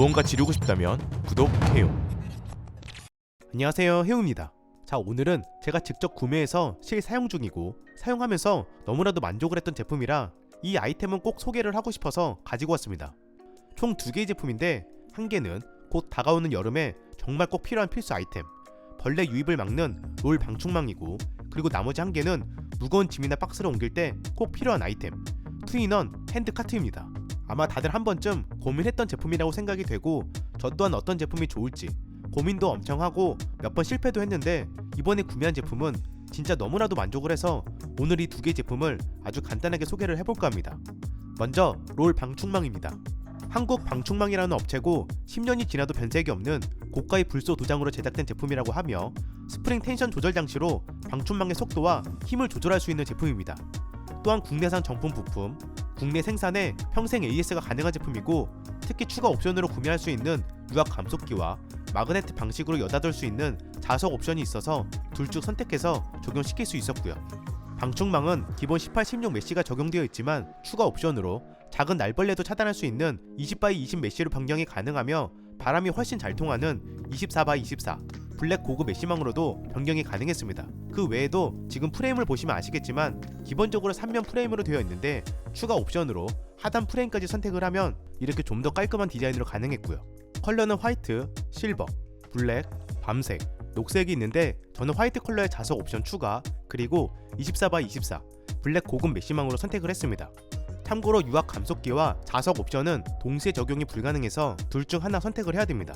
무언가 지르고 싶다면 구독 해요. 안녕하세요 해우입니다. 자 오늘은 제가 직접 구매해서 실 사용 중이고 사용하면서 너무나도 만족을 했던 제품이라 이 아이템은 꼭 소개를 하고 싶어서 가지고 왔습니다. 총 두 개의 제품인데 한 개는 곧 다가오는 여름에 정말 꼭 필요한 필수 아이템 벌레 유입을 막는 롤 방충망이고 그리고 나머지 한 개는 무거운 짐이나 박스를 옮길 때 꼭 필요한 아이템 투인원 핸드 카트입니다. 아마 다들 한 번쯤 고민했던 제품이라고 생각이 되고 저 또한 어떤 제품이 좋을지 고민도 엄청 하고 몇 번 실패도 했는데 이번에 구매한 제품은 진짜 너무나도 만족을 해서 오늘 이 두개 제품을 아주 간단하게 소개를 해볼까 합니다. 먼저 롤 방충망입니다. 한국 방충망이라는 업체고 10년이 지나도 변색이 없는 고가의 불소 도장으로 제작된 제품이라고 하며 스프링 텐션 조절 장치로 방충망의 속도와 힘을 조절할 수 있는 제품입니다. 또한 국내산 정품 부품, 국내 생산에 평생 AS가 가능한 제품이고 특히 추가 옵션으로 구매할 수 있는 유압 감속기와 마그네틱 방식으로 여닫을 수 있는 자석 옵션이 있어서 둘 중 선택해서 적용시킬 수 있었고요. 방충망은 기본 18, 16 메시가 적용되어 있지만 추가 옵션으로 작은 날벌레도 차단할 수 있는 20x20 메시로 변경이 가능하며 바람이 훨씬 잘 통하는 24x24 블랙 고급 메시망으로도 변경이 가능했습니다. 그 외에도 지금 프레임을 보시면 아시겠지만 기본적으로 3면 프레임으로 되어 있는데 추가 옵션으로 하단 프레임까지 선택을 하면 이렇게 좀 더 깔끔한 디자인으로 가능했고요. 컬러는 화이트, 실버, 블랙, 밤색, 녹색이 있는데 저는 화이트 컬러의 자석 옵션 추가 그리고 24x24 블랙 고급 메시망으로 선택을 했습니다. 참고로 유압 감속기와 자석 옵션은 동시에 적용이 불가능해서 둘 중 하나 선택을 해야 됩니다.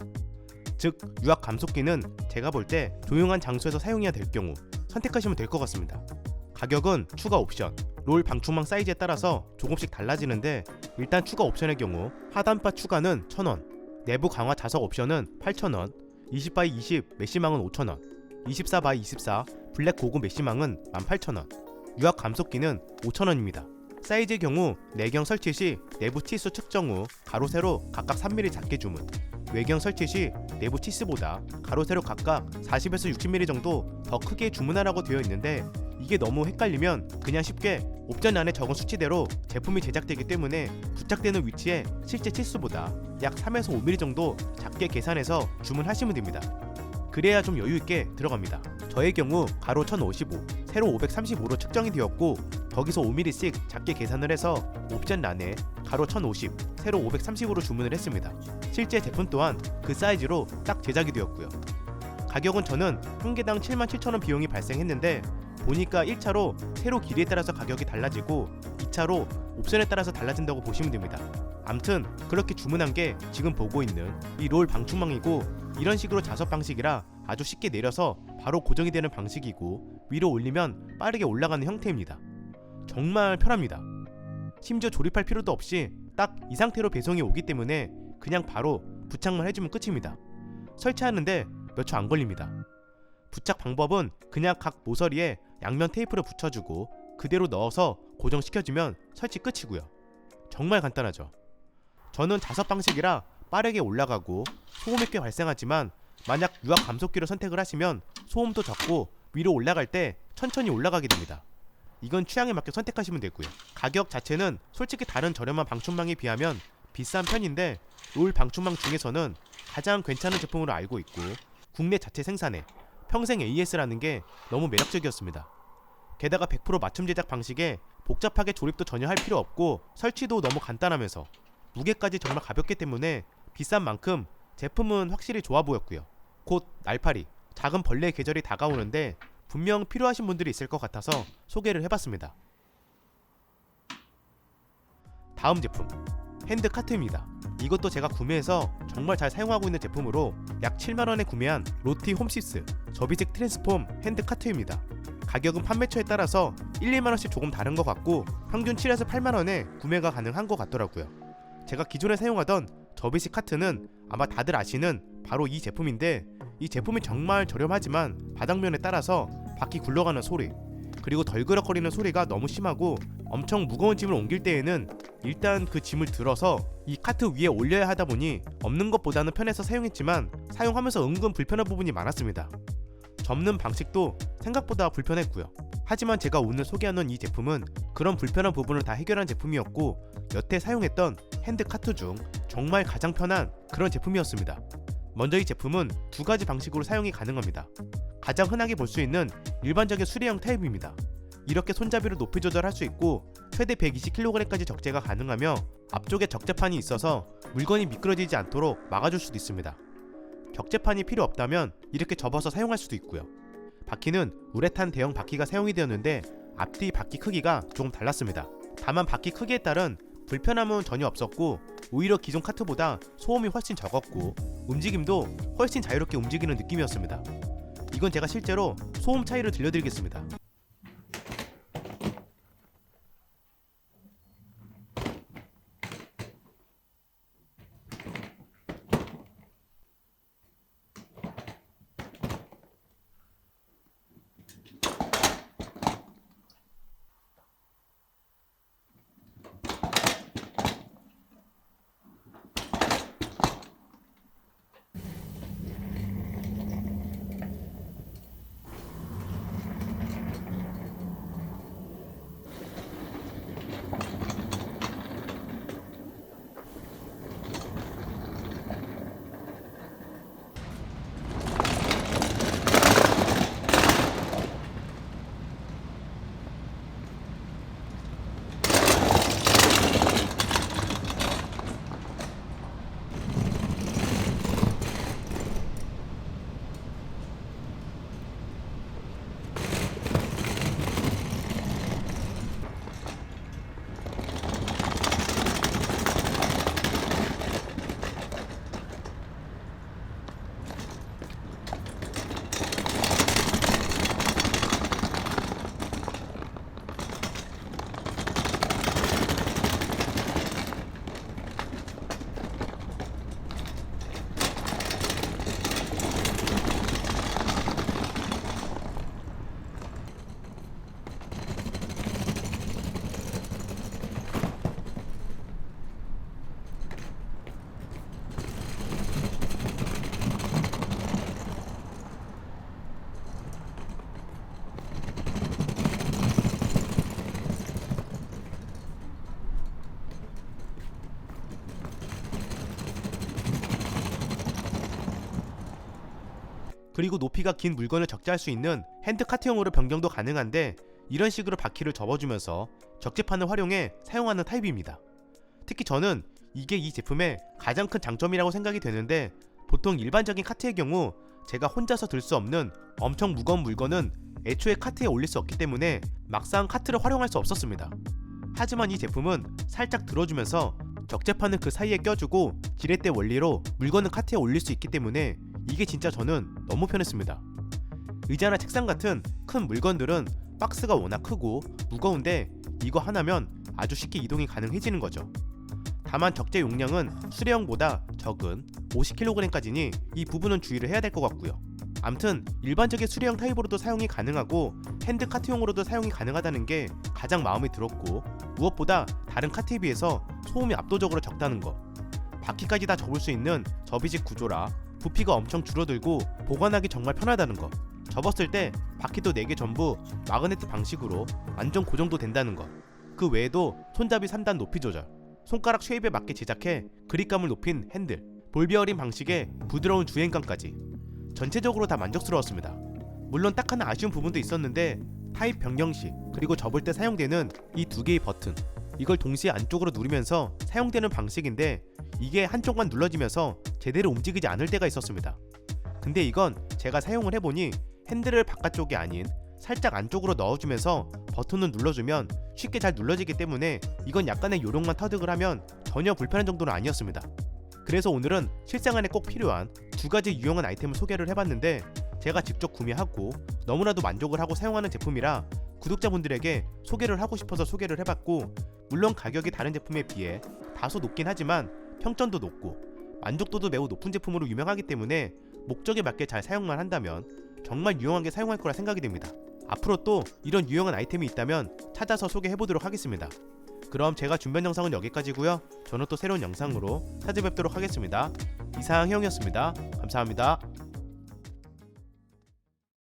즉 유압 감속기는 제가 볼 때 조용한 장소에서 사용해야 될 경우 선택하시면 될 것 같습니다. 가격은 추가 옵션, 롤 방충망 사이즈에 따라서 조금씩 달라지는데 일단 추가 옵션의 경우 하단바 추가는 1000원, 내부 강화 자석 옵션은 8000원, 20x20 메시망은 5000원, 24x24 블랙 고급 메시망은 18000원, 유압 감속기는 5000원입니다. 사이즈의 경우 내경 설치 시 내부 치수 측정 후 가로 세로 각각 3mm 작게 주문 외경 설치 시 내부 치수보다 가로 세로 각각 40에서 60mm 정도 더 크게 주문하라고 되어 있는데 이게 너무 헷갈리면 그냥 쉽게 옵션 안에 적은 수치대로 제품이 제작되기 때문에 부착되는 위치에 실제 치수보다 약 3에서 5mm 정도 작게 계산해서 주문하시면 됩니다. 그래야 좀 여유 있게 들어갑니다. 저의 경우 가로 1055, 세로 535로 측정이 되었고 거기서 5mm씩 작게 계산을 해서 옵션 란에 가로 1050, 세로 530으로 주문을 했습니다. 실제 제품 또한 그 사이즈로 딱 제작이 되었고요. 가격은 저는 한 개당 77,000원 비용이 발생했는데 보니까 1차로 세로 길이에 따라서 가격이 달라지고 2차로 옵션에 따라서 달라진다고 보시면 됩니다. 암튼 그렇게 주문한 게 지금 보고 있는 이 롤 방충망이고 이런 식으로 자석 방식이라 아주 쉽게 내려서 바로 고정이 되는 방식이고 위로 올리면 빠르게 올라가는 형태입니다. 정말 편합니다. 심지어 조립할 필요도 없이 딱 이 상태로 배송이 오기 때문에 그냥 바로 부착만 해주면 끝입니다. 설치하는데 몇 초 안 걸립니다. 부착 방법은 그냥 각 모서리에 양면 테이프를 붙여주고 그대로 넣어서 고정시켜주면 설치 끝이고요. 정말 간단하죠. 저는 자석 방식이라 빠르게 올라가고 소음이 꽤 발생하지만 만약 유압 감속기를 선택을 하시면 소음도 적고 위로 올라갈 때 천천히 올라가게 됩니다. 이건 취향에 맞게 선택하시면 되고요. 가격 자체는 솔직히 다른 저렴한 방충망에 비하면 비싼 편인데 롤 방충망 중에서는 가장 괜찮은 제품으로 알고 있고 국내 자체 생산에 평생 AS라는 게 너무 매력적이었습니다. 게다가 100% 맞춤 제작 방식에 복잡하게 조립도 전혀 할 필요 없고 설치도 너무 간단하면서 무게까지 정말 가볍기 때문에 비싼 만큼 제품은 확실히 좋아 보였고요. 곧 날파리, 작은 벌레의 계절이 다가오는데 분명 필요하신 분들이 있을 것 같아서 소개를 해봤습니다. 다음 제품 핸드 카트입니다. 이것도 제가 구매해서 정말 잘 사용하고 있는 제품으로 약 7만원에 구매한 로티 홈시스 접이식 트랜스폼 핸드 카트입니다. 가격은 판매처에 따라서 1, 2만원씩 조금 다른 것 같고 평균 7에서 8만원에 구매가 가능한 것 같더라고요. 제가 기존에 사용하던 접이식 카트는 아마 다들 아시는 바로 이 제품인데 이 제품이 정말 저렴하지만 바닥면에 따라서 바퀴 굴러가는 소리 그리고 덜그럭거리는 소리가 너무 심하고 엄청 무거운 짐을 옮길 때에는 일단 그 짐을 들어서 이 카트 위에 올려야 하다 보니 없는 것보다는 편해서 사용했지만 사용하면서 은근 불편한 부분이 많았습니다. 접는 방식도 생각보다 불편했고요. 하지만 제가 오늘 소개하는 이 제품은 그런 불편한 부분을 다 해결한 제품이었고 여태 사용했던 핸드 카트 중 정말 가장 편한 그런 제품이었습니다. 먼저 이 제품은 두 가지 방식으로 사용이 가능합니다. 가장 흔하게 볼 수 있는 일반적인 수리형 타입입니다. 이렇게 손잡이로 높이 조절할 수 있고 최대 120kg까지 적재가 가능하며 앞쪽에 적재판이 있어서 물건이 미끄러지지 않도록 막아줄 수도 있습니다. 적재판이 필요 없다면 이렇게 접어서 사용할 수도 있고요. 바퀴는 우레탄 대형 바퀴가 사용이 되었는데 앞뒤 바퀴 크기가 조금 달랐습니다. 다만 바퀴 크기에 따른 불편함은 전혀 없었고 오히려 기존 카트보다 소음이 훨씬 적었고 움직임도 훨씬 자유롭게 움직이는 느낌이었습니다. 이건 제가 실제로 소음 차이를 들려드리겠습니다. 그리고 높이가 긴 물건을 적재할 수 있는 핸드 카트형으로 변경도 가능한데 이런 식으로 바퀴를 접어주면서 적재판을 활용해 사용하는 타입입니다. 특히 저는 이게 이 제품의 가장 큰 장점이라고 생각이 되는데 보통 일반적인 카트의 경우 제가 혼자서 들 수 없는 엄청 무거운 물건은 애초에 카트에 올릴 수 없기 때문에 막상 카트를 활용할 수 없었습니다. 하지만 이 제품은 살짝 들어주면서 적재판을 그 사이에 껴주고 지렛대 원리로 물건을 카트에 올릴 수 있기 때문에 이게 진짜 저는 너무 편했습니다. 의자나 책상 같은 큰 물건들은 박스가 워낙 크고 무거운데 이거 하나면 아주 쉽게 이동이 가능해지는 거죠. 다만 적재 용량은 수레형보다 적은 50kg까지니 이 부분은 주의를 해야 될 것 같고요. 암튼 일반적인 수레형 타입으로도 사용이 가능하고 핸드 카트용으로도 사용이 가능하다는 게 가장 마음에 들었고 무엇보다 다른 카트에 비해서 소음이 압도적으로 적다는 거. 바퀴까지 다 접을 수 있는 접이식 구조라 부피가 엄청 줄어들고 보관하기 정말 편하다는 거. 접었을 때 바퀴도 4개 전부 마그네틱 방식으로 완전 고정도 된다는 거. 그 외에도 손잡이 3단 높이 조절, 손가락 쉐입에 맞게 제작해 그립감을 높인 핸들, 볼 베어링 방식의 부드러운 주행감까지 전체적으로 다 만족스러웠습니다. 물론 딱 하나 아쉬운 부분도 있었는데 타입 변경 시 그리고 접을 때 사용되는 이 두 개의 버튼 이걸 동시에 안쪽으로 누르면서 사용되는 방식인데 이게 한쪽만 눌러지면서 제대로 움직이지 않을 때가 있었습니다. 근데 이건 제가 사용을 해보니 핸들을 바깥쪽이 아닌 살짝 안쪽으로 넣어주면서 버튼을 눌러주면 쉽게 잘 눌러지기 때문에 이건 약간의 요령만 터득을 하면 전혀 불편한 정도는 아니었습니다. 그래서 오늘은 실생활에 꼭 필요한 두 가지 유용한 아이템을 소개를 해봤는데 제가 직접 구매하고 너무나도 만족을 하고 사용하는 제품이라 구독자분들에게 소개를 하고 싶어서 소개를 해봤고 물론 가격이 다른 제품에 비해 다소 높긴 하지만 평점도 높고 만족도도 매우 높은 제품으로 유명하기 때문에 목적에 맞게 잘 사용만 한다면 정말 유용하게 사용할 거라 생각이 됩니다. 앞으로 또 이런 유용한 아이템이 있다면 찾아서 소개해 보도록 하겠습니다. 그럼 제가 준비한 영상은 여기까지고요. 저는 또 새로운 영상으로 찾아뵙도록 하겠습니다. 이상 형이었습니다. 감사합니다.